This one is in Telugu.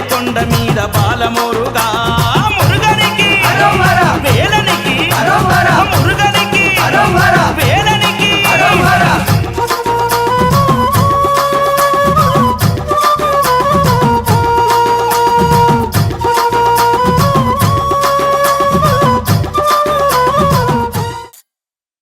కొండ మీద బాలమోరుగా